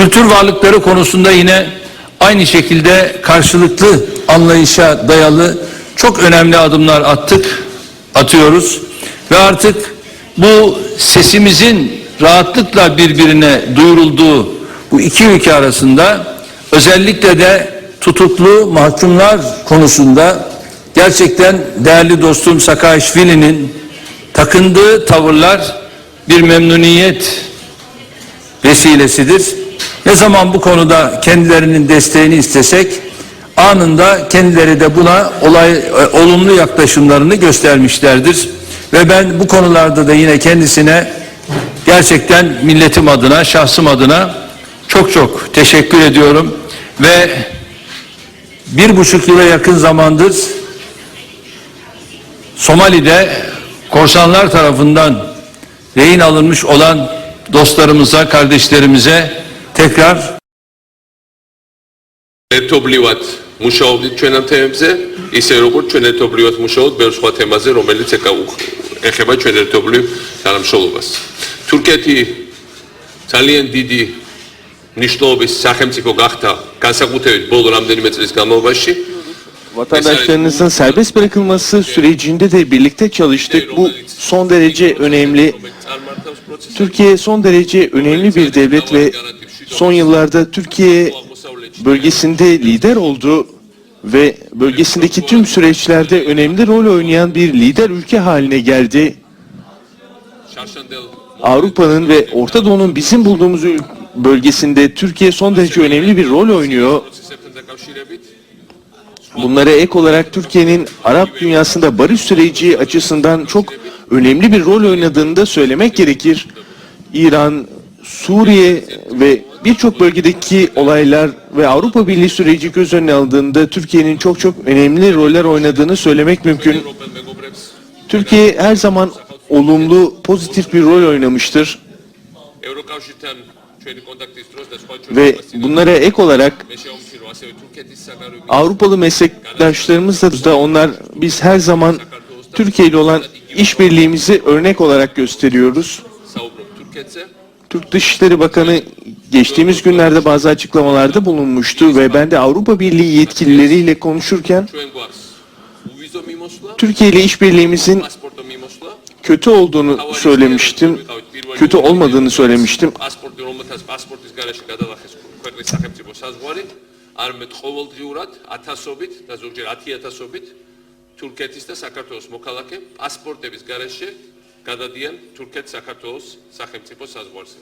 Kültür varlıkları konusunda yine aynı şekilde karşılıklı anlayışa dayalı çok önemli adımlar attık, atıyoruz ve artık bu sesimizin rahatlıkla birbirine duyurulduğu bu iki ülke arasında özellikle de tutuklu mahkumlar konusunda gerçekten değerli dostum Sakaişvili'nin takındığı tavırlar bir memnuniyet vesilesidir. Ne zaman bu konuda kendilerinin desteğini istesek anında kendileri de buna olay e, olumlu yaklaşımlarını göstermişlerdir. Ve ben bu konularda da yine kendisine gerçekten milletim adına, şahsım adına çok çok teşekkür ediyorum ve bir buçuk yıla yakın zamandır Somali'de korsanlar tarafından rehin alınmış olan dostlarımıza, kardeşlerimize tekrar ერთობლივად მუშაობდით ჩვენ ამ თემებზე, ისე როგორც ჩვენ ერთობლივად მუშაობთ ბევრ სხვა თემაზე, რომელიც ეკა უხ- ეხება ჩვენ ერთობლივ თანამშრომლობას. თურქეთი ძალიან დიდი ნიშნობის სახელმწიფო გახდა განსაკუთრებით ბოლო რამდენიმე წლის განმავლობაში. Vatandaşlarınızın serbest bırakılması sürecinde de birlikte çalıştık. Bu son derece önemli. Türkiye son derece önemli bir devlet ve son yıllarda Türkiye bölgesinde lider oldu ve bölgesindeki tüm süreçlerde önemli rol oynayan bir lider ülke haline geldi. Avrupa'nın ve Orta Doğu'nun bizim bulduğumuz bölgesinde Türkiye son derece önemli bir rol oynuyor. Bunlara ek olarak Türkiye'nin Arap dünyasında barış süreci açısından çok önemli bir rol oynadığını da söylemek gerekir. İran, Suriye ve birçok bölgedeki olaylar ve Avrupa Birliği süreci göz önüne aldığında Türkiye'nin çok çok önemli roller oynadığını söylemek mümkün. Türkiye her zaman olumlu, pozitif bir rol oynamıştır. Ve bunlara ek olarak Avrupalı meslektaşlarımız da onlar biz her zaman Türkiye ile olan işbirliğimizi örnek olarak gösteriyoruz. Türk Dışişleri Bakanı geçtiğimiz günlerde bazı açıklamalarda bulunmuştu ve ben de Avrupa Birliği yetkilileriyle konuşurken ჩვენ გვაქვს უვიზო მიმოსვლა, Türkiye ile işbirliğimizin პასპორტო მიმოსვლა. kötü olduğunu söylemiştim. Kötü olmadığını söylemiştim. პასპორტი, რომელთაც პასპორტის garaში გადალახეს ქვეყნის სახელმწიფო საზღვარი, არამედ ყოველდღიურად ათასობით და ზოგჯერ ათიათასობით თურქეთის და საქართველოს მოქალაქე პასპორტების garaში გადადიან თურქეთ-საქართველოს სახელმწიფო საზღვარზე.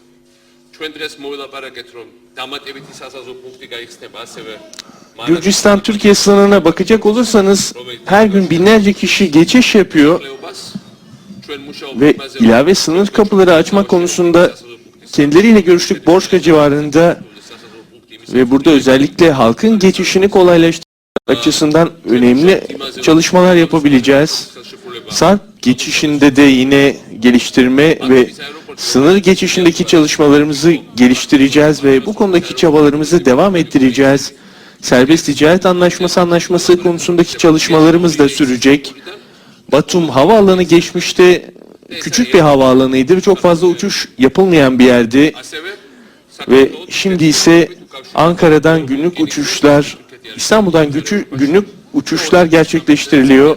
ჩვენ დღეს მოვილაპარაკეთ, რომ დამატებითი სასაზღვრო პუნქტი გაიხსნება ასევე Gürcistan Türkiye sınırına bakacak olursanız her gün binlerce kişi geçiş yapıyor მოლეობას ჩვენ მუშაობთ ve იმაზე, ilave sınır kapıları açmak konusunda kendileriyle görüştük Borçka civarında ve burada özellikle halkın geçişini kolaylaştırmak açısından önemli çalışmalar yapabileceğiz. Sarp geçişinde de yine geliştirme ve Sınır geçişindeki çalışmalarımızı geliştireceğiz ve bu konudaki çabalarımızı devam ettireceğiz. Serbest ticaret anlaşması anlaşması konusundaki çalışmalarımız da sürecek. Batum havaalanı geçmişte küçük bir havaalanıydı ve çok fazla uçuş yapılmayan bir yerdi. Ve şimdi ise Ankara'dan günlük uçuşlar, İstanbul'dan gücü, günlük uçuşlar gerçekleştiriliyor.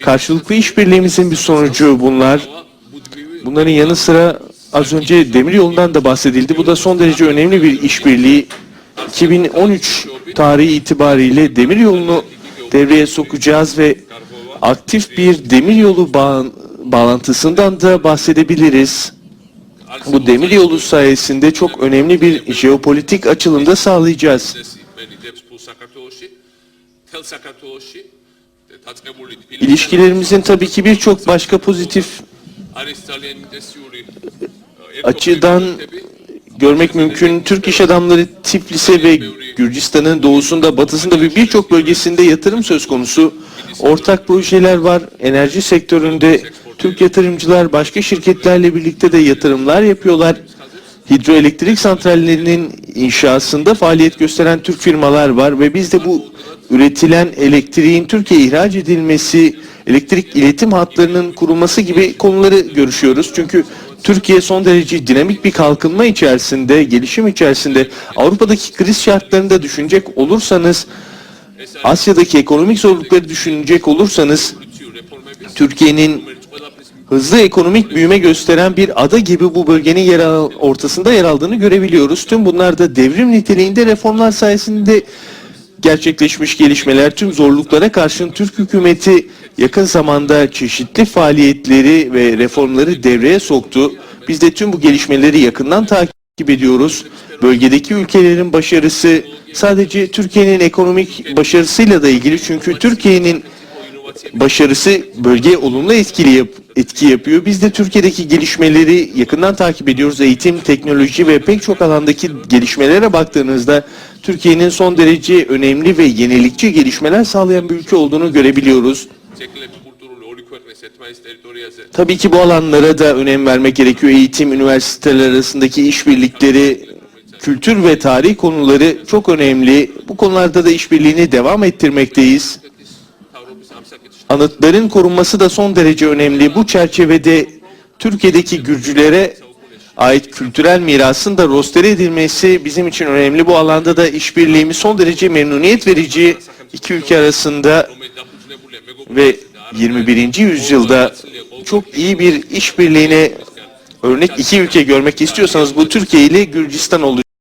Karşılıklı işbirliğimizin bir sonucu bunlar. Bunların yanı sıra Az önce demir yolundan da bahsedildi. Bu da son derece önemli bir işbirliği. 2013 tarihi itibariyle demir yolunu devreye sokacağız ve aktif bir demir yolu bağ bağlantısından da bahsedebiliriz. Bu demir yolu sayesinde çok önemli bir jeopolitik açılımda sağlayacağız. İlişkilerimizin tabii ki birçok başka pozitif açıdan görmek mümkün. Türk iş adamları Tiflis'e ve Gürcistan'ın doğusunda, batısında ve birçok bölgesinde yatırım söz konusu. Ortak projeler var. Enerji sektöründe Türk yatırımcılar başka şirketlerle birlikte de yatırımlar yapıyorlar. Hidroelektrik santrallerinin inşasında faaliyet gösteren Türk firmalar var ve biz de bu üretilen elektriğin Türkiye'ye ihraç edilmesi, elektrik iletim hatlarının kurulması gibi konuları görüşüyoruz. Çünkü Türkiye son derece dinamik bir kalkınma içerisinde, gelişim içerisinde Avrupa'daki kriz şartlarında düşünecek olursanız, Asya'daki ekonomik zorlukları düşünecek olursanız Türkiye'nin hızlı ekonomik büyüme gösteren bir ada gibi bu bölgenin yer ortasında yer aldığını görebiliyoruz. Tüm bunlar da devrim niteliğinde reformlar sayesinde gerçekleşmiş gelişmeler tüm zorluklara karşın Türk hükümeti yakın zamanda çeşitli faaliyetleri ve reformları devreye soktu. Biz de tüm bu gelişmeleri yakından takip ediyoruz. Bölgedeki ülkelerin başarısı sadece Türkiye'nin ekonomik başarısıyla da ilgili çünkü Türkiye'nin başarısı bölgeye olumlu etkili yap- etki yapıyor. Biz de Türkiye'deki gelişmeleri yakından takip ediyoruz. Eğitim, teknoloji ve pek çok alandaki gelişmelere baktığınızda Türkiye'nin son derece önemli ve yenilikçi gelişmeler sağlayan bir ülke olduğunu görebiliyoruz. Tabii ki bu alanlara da önem vermek gerekiyor. Eğitim, üniversiteler arasındaki işbirlikleri, kültür ve tarih konuları çok önemli. Bu konularda da işbirliğini devam ettirmekteyiz. Anıtların korunması da son derece önemli. Bu çerçevede Türkiye'deki Gürcülere ait kültürel mirasın da rostere edilmesi bizim için önemli. Bu alanda da işbirliğimiz son derece memnuniyet verici iki ülke arasında ve 21. yüzyılda çok iyi bir işbirliğine örnek iki ülke görmek istiyorsanız bu Türkiye ile Gürcistan olacak.